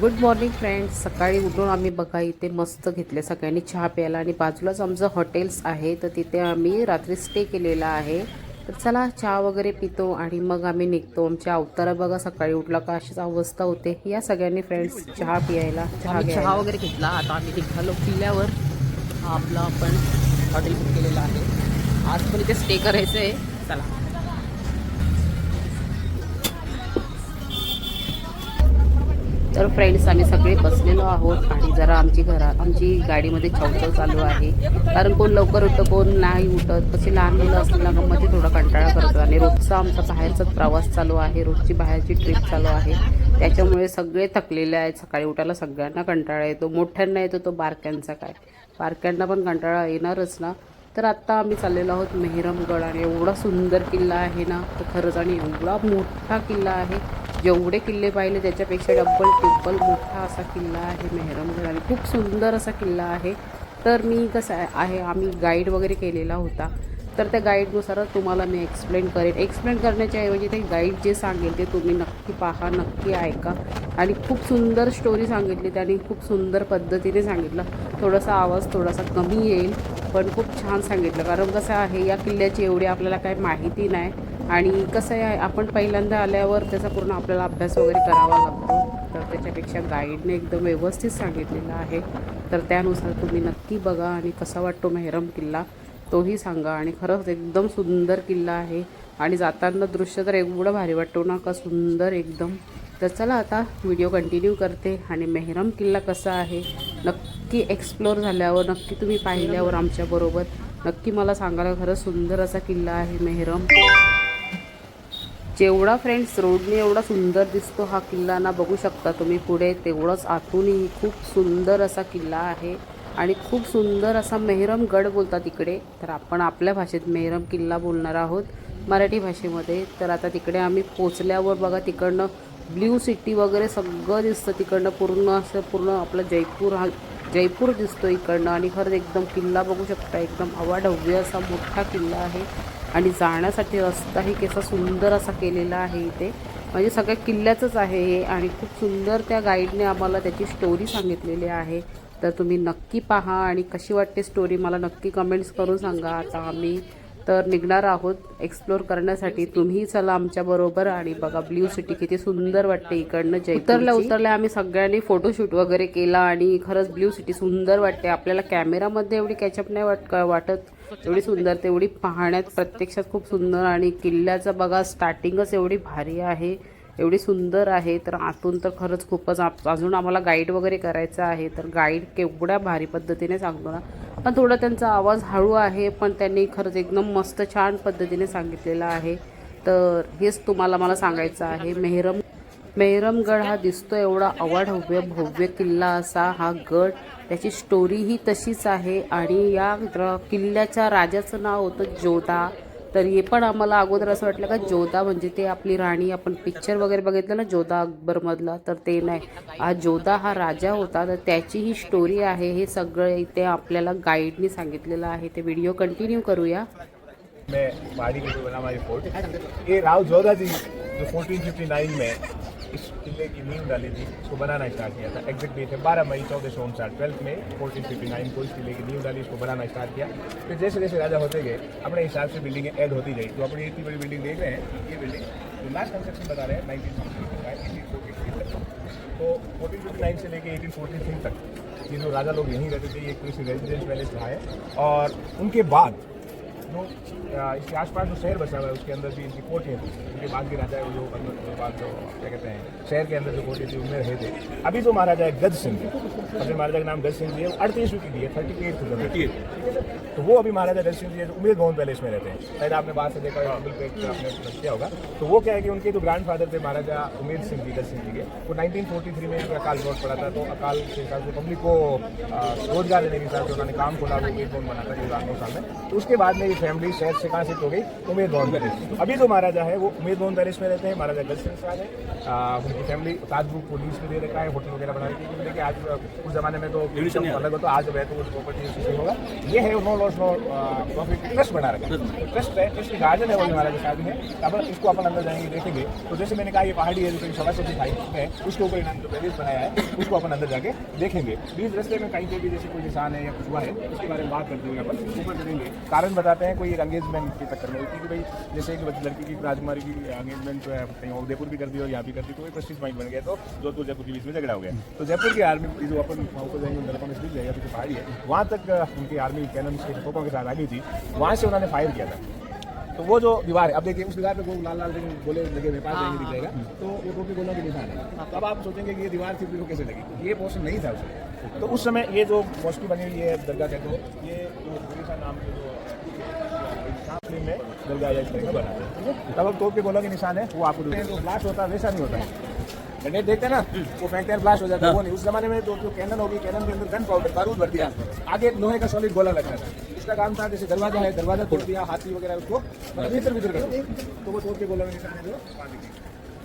Good morning friends सकाळी उठून आम्ही बघा इथे मस्त घेतले सगळ्यांनी चहा प्यायला आणि बाजूलाच आमचं हॉटेल्स आहे तर तिथे आम्ही रात्री स्टे केलेला आहे तर चला चहा वगैरे पितो आणि मग आम्ही निघतो आमच्या अवतारा बघा सकाळी उठला का अशीच अवस्था होते या सगळ्यांनी फ्रेंड्स चहा प्यायला चहा चहा वगैरे घेतला आता आम्ही निघालो किल्ल्यावर आपलं आपण हॉटेल बुक केलेलं आहे आज पण इथे स्टे करायचं आहे चला तर फ्रेंड्स आम्ही सगळे बसलेलो आहोत आणि जरा आमची घरा आमची गाडीमध्ये छवछव चालू आहे कारण कोण लवकर उठतं कोण नाही उठत तसे लहान मुलं असताना मध्ये थोडा कंटाळा करतो आणि रोजचा आमचा बाहेरचाच प्रवास चालू आहे रोजची बाहेरची ट्रिप चालू आहे त्याच्यामुळे सगळे थकलेले आहेत सकाळी उठायला सगळ्यांना कंटाळा येतो मोठ्यांना येतो तो बारक्यांचा काय बारक्यांना पण कंटाळा येणारच ना तर आत्ता आम्ही चाललेलो आहोत मेहरमगड आणि एवढा सुंदर किल्ला आहे ना तो खरंच आणि एवढा मोठा किल्ला आहे जेवढे किल्ले पाहिले त्याच्यापेक्षा डब्बल टिब्बल मोठा असा किल्ला आहे मेहरमगड आणि खूप सुंदर असा किल्ला आहे तर मी कसं आहे आम्ही गाईड वगैरे केलेला होता तर त्या गाईडनुसारच तुम्हाला मी एक्सप्लेन करेन एक्सप्लेन करण्याच्याऐवजी ते गाईड जे सांगेल ते तुम्ही नक्की पाहा नक्की ऐका आणि खूप सुंदर स्टोरी सांगितली त्याने खूप सुंदर पद्धतीने सांगितलं थोडासा आवाज थोडासा कमी येईल पण खूप छान सांगितलं कारण कसं आहे या किल्ल्याची एवढी आपल्याला काही माहिती नाही आणि कसं आहे आपण पहिल्यांदा आल्यावर त्याचा पूर्ण आपल्याला अभ्यास वगैरे करावा लागतो तर त्याच्यापेक्षा गाईडने एकदम व्यवस्थित सांगितलेलं आहे तर त्यानुसार तुम्ही नक्की बघा आणि कसा वाटतो मेहरम किल्ला तोही सांगा आणि खरंच एकदम सुंदर किल्ला आहे आणि जाताना दृश्य तर एवढं भारी वाटतो ना का सुंदर एकदम तर चला आता व्हिडिओ कंटिन्यू करते आणि मेहरम किल्ला कसा आहे नक्की एक्सप्लोअर झाल्यावर नक्की तुम्ही पाहिल्यावर आमच्याबरोबर नक्की मला सांगायला खरंच सुंदर असा किल्ला आहे मेहरम जेवढा फ्रेंड्स रोडने एवढा सुंदर दिसतो हा किल्ला ना बघू शकता तुम्ही पुढे तेवढंच आतूनही खूप सुंदर असा किल्ला आहे आणि खूप सुंदर असा मेहरम गड बोलतात तिकडे तर आपण आपल्या भाषेत मेहरम किल्ला बोलणार आहोत मराठी भाषेमध्ये तर आता तिकडे आम्ही पोचल्यावर बघा तिकडनं ब्ल्यू सिटी वगैरे सगळं दिसतं तिकडनं पूर्ण असं पूर्ण आपलं जयपूर हा जयपूर दिसतो इकडनं आणि खरंच एकदम किल्ला बघू शकता एकदम हवाढव्य असा मोठा किल्ला आहे आणि जाण्यासाठी रस्ताही कसा सुंदर असा केलेला आहे इथे म्हणजे सगळ्या किल्ल्याचंच आहे हे आणि खूप सुंदर त्या गाईडने आम्हाला त्याची स्टोरी सांगितलेली आहे तर तुम्ही नक्की पहा आणि कशी वाटते स्टोरी मला नक्की कमेंट्स करून सांगा आता आम्ही तर निघणार आहोत एक्सप्लोर करण्यासाठी तुम्ही चला आमच्याबरोबर आणि बघा ब्ल्यू सिटी किती सुंदर वाटते इकडनं जय उतरल्या उतरल्या आम्ही सगळ्यांनी फोटोशूट वगैरे केला आणि खरंच ब्ल्यू सिटी सुंदर वाटते आपल्याला कॅमेरामध्ये एवढी कॅचअप नाही वाट वाटत एवढी सुंदर तेवढी पाहण्यात प्रत्यक्षात खूप सुंदर आणि किल्ल्याचं बघा स्टार्टिंगच एवढी भारी आहे एवढी सुंदर आहे तर आतून तर खरंच खूपच अजून आम्हाला गाईड वगैरे करायचं आहे तर गाईड केवढ्या भारी पद्धतीने सांगतो ना पण थोडा त्यांचा आवाज हळू आहे पण त्यांनी खरंच एकदम मस्त छान पद्धतीने सांगितलेलं आहे तर हेच तुम्हाला मला सांगायचं आहे मेहरम मेहरमगड हा दिसतो एवढा अवाढव्य भव्य किल्ला असा हा गड त्याची स्टोरी ही तशीच आहे आणि या किल्ल्याच्या राजाचं नाव होतं जोधा तर हे पण आम्हाला अगोदर असं वाटलं का जोधा म्हणजे ते आपली राणी आपण पिक्चर वगैरे बघितलं ना जोधा अकबरमधला तर ते नाही हा जोधा हा राजा होता तर त्याची ही स्टोरी आहे हे सगळं इथे आपल्याला गाईडने सांगितलेलं आहे ते व्हिडिओ कंटिन्यू करूया राव जोधा जी जो में पे की नींद डाली थी इसको बनाना स्टार्ट किया था एग्जैक्ट डेट है बारह मई चौदह सौ उनसाठ ट्वेल्थ में फोर्टीन फिफ्टी नाइन को इसकी लेके नींव डाली इसको बनाना स्टार्ट किया फिर जैसे जैसे राजा होते गए अपने हिसाब से बिल्डिंग ऐड होती गई तो अपनी इतनी बड़ी बिल्डिंग देख रहे हैं ये बिल्डिंग जो लास्ट कंस्ट्रक्शन बता रहे हैं नाइनटीन तो फोर्टीन फिफ्टी नाइन से लेकर एटीन फोर्टी थ्री तक ये जो राजा लोग यहीं रहते थे ये कृषि रेजिडेंस पैलेस रहा है और उनके बाद जो इसके आसपास जो शहर बसा हुआ है उसके अंदर भी इनकी कोठे थे इनके बाद के राजा जो अंदर बाद जो क्या कहते हैं शहर के अंदर जो कोठे थी उनमें रहे थे अभी जो महाराजा है गज सिंह अपने महाराजा का नाम गज सिंह जी है अड़तीसवीं की भी है थर्टी एट थर्टी एट तो वो अभी महाराजा गज सिंह जी है उमेर भवन पैलेस में रहते हैं शायद आपने बाहर से देखा है गूगल पे आपने किया होगा तो वो क्या है कि उनके जो ग्रैंड फादर थे महाराजा उमेर सिंह जी गज सिंह जी के वो नाइनटीन फोर्टी थ्री में इनका अकाल बहुत पड़ा था तो अकाल के हिसाब से पब्लिक को रोजगार देने के हिसाब से उन्होंने काम खोला वो उमेर भवन बना था दो साल में तो उसके बाद में ये फैमिली शहर से कहाँ से हो गई उमेद भवन पैलेस अभी जो महाराजा है वो उमेद भवन पैलेस में रहते हैं महाराजा गज संस्कार है उनकी फैमिली ताजपुर पुलिस में दे रखा है होटल वगैरह बना रखी है देखिए आज उस जमाने में तो अलग हो तो आज जो है प्रॉपर्टी होगा ये है उन्होंने लॉस नो प्रॉपर्टी ट्रस्ट बना रखा है ट्रस्ट है ट्रस्ट गार्डन है वो महाराजा साहब में अब इसको अपन अंदर जाएंगे देखेंगे तो जैसे मैंने कहा ये पहाड़ी है जो कहीं सवा सौ की दिखाई है उसके ऊपर इन्होंने जो पैलेस बनाया है उसको अपन अंदर जाके देखेंगे बीच रस्ते में कहीं पर भी जैसे कोई निशान है या कुछ हुआ है उसके बारे में बात करते हुए अपन ऊपर करेंगे कारण बताते हैं हैं कोई एक अंगेजमेंट के चक्कर में क्योंकि भाई जैसे एक लड़की की राजकुमारी की अंगेजमेंट जो है कहीं उदयपुर भी कर दी और यहाँ भी कर दी तो एक प्रेस्टीज पॉइंट बन गया तो जोधपुर जयपुर के बीच में झगड़ा हो गया तो जयपुर की आर्मी जो अपन वहाँ को जाएंगे उधर अपन जाएगा पहाड़ी है वहाँ तक उनकी आर्मी कैनन के टोपों के साथ आ गई थी वहाँ से उन्होंने फायर किया था तो वो जो दीवार है अब देखिए उस दीवार पे गोल लाल लाल रंग गोले लगे हुए पास जाएंगे दिखेगा हाँ, हाँ, तो वो गोला भी दिखा निशान है हाँ। अब आप सोचेंगे कि ये दीवार थी वो तो कैसे लगी ये पोस्ट नहीं था उसमें तो उस समय ये जो मॉस्की बनी हुई है दरगाह कहते हैं तो ये जो बेहतरीन में दुर्गा इस तरीके बना तब हम तो के गोला निशान है वो आपको ब्लास्ट होता है वैसा नहीं होता है देखते ना वो फेंकते हैं ब्लास्ट हो जाता है वो नहीं उस जमाने में जो कैनन होगी कैनन के अंदर गन पाउडर बारूद भर दिया आगे एक लोहे का सॉलिड गोला लगता था इसका काम था जैसे दरवाजा है दरवाजा तोड़ दिया हाथी वगैरह उसको भीतर भीतर कर तो वो तोड़ के गोला में निशान है जो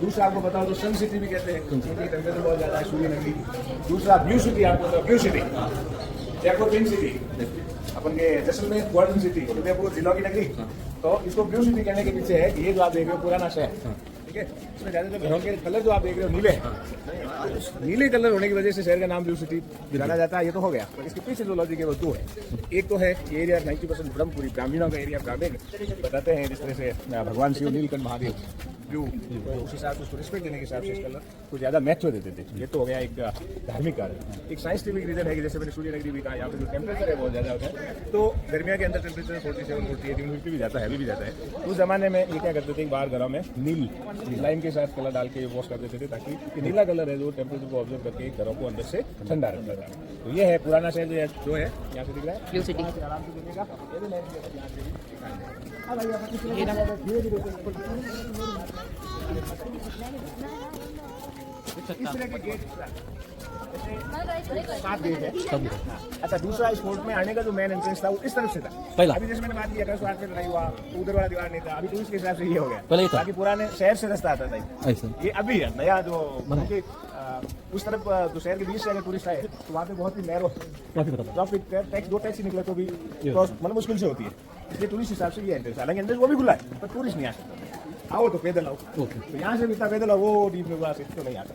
दूसरा आपको बताओ तो सन सिटी भी कहते हैं क्योंकि तो बहुत ज़्यादा है सूर्य नगरी दूसरा ब्लू सिटी आपको बताओ blue city Jaipur pink city अपन के जैसलमेर गोल्डन सिटी उदयपुर जिलों की नगरी तो इसको ब्लू सिटी कहने के पीछे है ये जो आप देख रहे हो पुराना शहर इसमें ज़्यादातर घरों के कलर जो आप देख रहे हो नीले नीले कलर होने की वजह से शहर का नाम ब्लू सिटी जाना जाता है ये तो हो गया इसके पीछे जो लॉजिक है वो दो है एक तो है एरिया नाइन्टी परसेंट ब्रह्मपुरी ब्राह्मीणों का एरिया ग्रामीण बताते हैं जिस तरह से भगवान शिव नीलकंठ महादेव ब्लू उस हिसाब से उसको रिस्पेक्ट देने के हिसाब से इस कलर को ज़्यादा महत्व देते थे ये तो हो गया एक धार्मिक कारण एक साइंटिफिक रीजन है कि जैसे मैंने सूर्य नगरी भी कहा यहाँ पर जो टेम्परेचर है बहुत ज़्यादा होता है तो गर्मिया के अंदर temperature forty seven forty eight भी जाता है हैवी भी जाता है उस जमाने में ये क्या करते थे बाहर घरों में नील लाइम के साथ कलर डाल के वॉश कर देते थे ताकि नीला कलर है जो टेम्परेचर को ऑब्जर्व करके घरों को अंदर से ठंडा रखता था तो ये है पुराना शहर जो है जो है यहाँ से दिख रहा है इस तरह के गेट अच्छा दूसरा इस कोर्ट में आने का जो मेन एंट्रेंस था वो इस तरफ से था पहला अभी जैसे मैंने बात की अगर स्वास्थ्य लड़ाई हुआ तो उधर वाला दीवार नहीं था अभी टूरिस्ट तो के हिसाब से ये हो गया पहले था बाकी पुराने शहर से रास्ता आता था ये अभी है नया जो उस तरफ जो शहर के बीच से अगर टूरिस्ट आए तो वहाँ पे बहुत ही नैरो तो टैक्स दो टैक्सी निकले तो भी मतलब मुश्किल से होती है इसलिए टूरिस्ट हिसाब से ये एंट्रेंस हालांकि एंट्रेंस वो भी खुला है पर टूरिस्ट नहीं आ सकता आओ तो पैदल आओ तो यहाँ से भी इतना पैदल आओ वो डीप में वहाँ से तो नहीं आता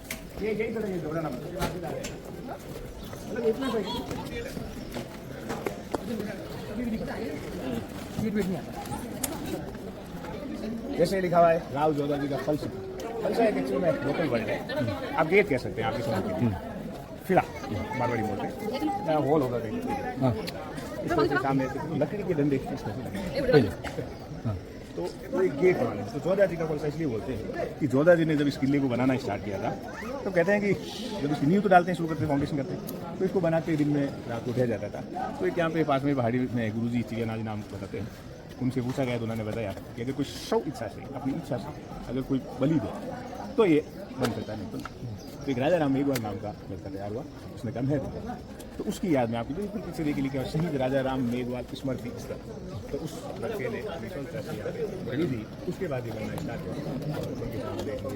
कैसे मतलब तो लिखा हुआ है राव जोधा जी का फलसफा फलसफा एक एक्चुअल में लोकल वर्ड है आप गेट कह सकते हैं आपके समझ के फिड़ा मारवाड़ी बोलते हैं हॉल होगा कहीं हाँ। सामने लकड़ी के डंडे इसमें हाँ। तो वो एक गेट बना है तो जोधा जी का कोलसा इसलिए बोलते हैं कि जोधा जी ने जब इस किले को बनाना स्टार्ट किया था तो कहते हैं कि जब इसकी नींव तो डालते हैं शुरू करते हैं फाउंडेशन करते हैं तो इसको बनाते दिन में रात को उठाया जाता था तो एक यहाँ पे पास में पहाड़ी में गुरु जी चिड़ियाना जी नाम बताते हैं उनसे पूछा गया तो उन्होंने बताया कि अगर कोई शव इच्छा से अपनी इच्छा से अगर कोई बलि दे तो ये बन सकता है तो एक राजा राम एक बार नाम का लड़का तैयार हुआ उसने कम है तो उसकी याद में आपको तो बिल्कुल पीछे देखिए लिखा शहीद राजा राम मेघवाल स्मृति स्थल तो उस बच्चे ने बनी थी उसके बाद ही बनना स्टार्ट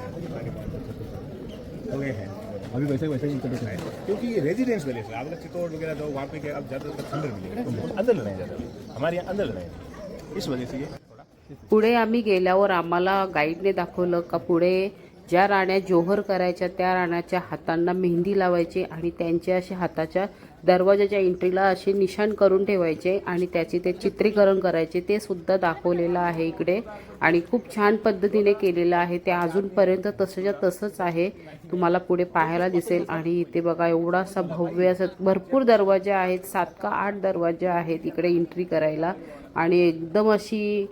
हो गए अभी वैसे वैसे ही इंटरव्यू है क्योंकि ये रेजिडेंस वाले से आप चित्तौड़ वगैरह तो वहाँ पे क्या आप ज़्यादातर तो अंदर मिलेगा अंदर लड़ाई जाता हमारे यहाँ अंदर लड़ाई इस वजह से ये पुढे आम्मी आम्ही आम गाइड ने दाखल का पुढे ज्या राण्या जोहर करायच्या त्या राण्याच्या हातांना मेहंदी लावायचे आणि त्यांचे असे हाताच्या दरवाजाच्या एंट्रीला असे निशाण करून ठेवायचे आणि त्याचे ते चित्रीकरण करायचे ते सुद्धा दाखवलेलं आहे इकडे आणि खूप छान पद्धतीने केलेलं आहे ते अजूनपर्यंत तसंच्या तसंच आहे तुम्हाला पुढे पाहायला दिसेल आणि इथे बघा एवढा असा भव्य असं भरपूर दरवाजे आहेत सात का आठ दरवाजे आहेत इकडे एंट्री करायला आणि एकदम अशी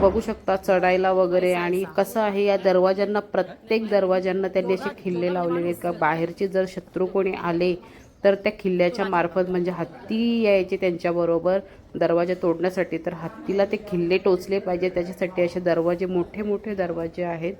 बघू शकता चढायला वगैरे आणि कसं आहे या दरवाज्यांना प्रत्येक दरवाज्यांना त्यांनी असे खिल्ले लावलेले आहेत का बाहेरचे जर शत्रू कोणी आले तर त्या किल्ल्याच्या मार्फत म्हणजे हत्ती यायचे त्यांच्याबरोबर दरवाजा तोडण्यासाठी तर हत्तीला ते किल्ले टोचले पाहिजे त्याच्यासाठी असे दरवाजे मोठे मोठे दरवाजे आहेत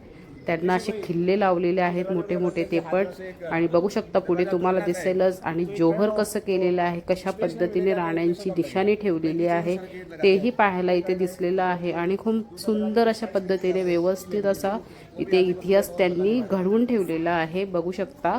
त्यांना असे खिल्ले लावलेले आहेत मोठे मोठे ते पट आणि बघू शकता पुढे तुम्हाला दिसेलच आणि जोहर कसं केलेलं आहे कशा पद्धतीने राण्यांची दिशाने ठेवलेली आहे तेही पाहायला इथे दिसलेलं आहे आणि खूप सुंदर अशा पद्धतीने व्यवस्थित असा इथे इतिहास त्यांनी घडवून ठेवलेला आहे बघू शकता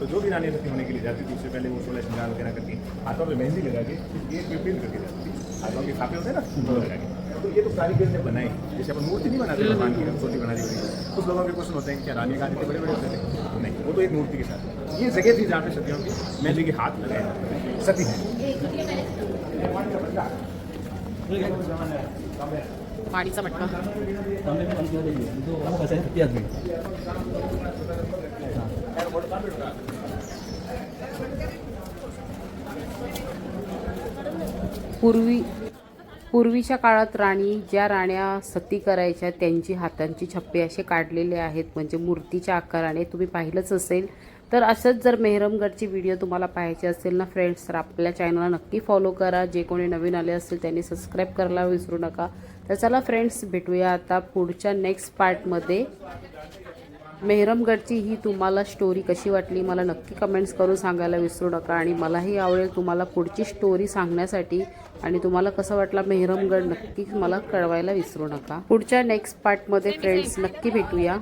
तो जो भी रानी लती होने के लिए जाती थी उससे पहले वो सोलह श्रृंगार वगैरह करके हाथों में मेहंदी लगा के ये पिपिन करके जाती थी हाथों के खापे होते हैं ना लगा के तो ये तो कारीगर ने बनाई जैसे अपन मूर्ति नहीं बनाते भगवान की मूर्ति बना दी उस लोगों के क्वेश्चन होते हैं क्या रानी का बड़े बड़े होते थे नहीं वो तो एक मूर्ति के साथ ये जगह थी जहाँ पे सतियों की मैं जी के हाथ लगाए सती है पानी सा मटका पूर्वी पूर्वीच्या काळात राणी ज्या राण्या सती करायच्या त्यांची हातांची छप्पे असे काढलेले आहेत म्हणजे मूर्तीच्या आकाराने तुम्ही पाहिलंच असेल तर असंच जर मेहरमगडची व्हिडिओ तुम्हाला पाहायचे असेल ना फ्रेंड्स तर आपल्या चॅनलला नक्की फॉलो करा जे कोणी नवीन आले असतील त्यांनी सबस्क्राईब करायला विसरू नका तर चला फ्रेंड्स भेटूया आता पुढच्या नेक्स्ट पार्टमध्ये मेहरमगडची ही तुम्हाला स्टोरी कशी वाटली मला नक्की कमेंट्स करून सांगायला विसरू नका आणि मलाही आवडेल तुम्हाला पुढची स्टोरी सांगण्यासाठी आणि तुम्हाला कसं वाटला मेहरमगड नक्की मला कळवायला विसरू नका पुढच्या नेक्स्ट पार्टमध्ये फ्रेंड्स नक्की भेटूया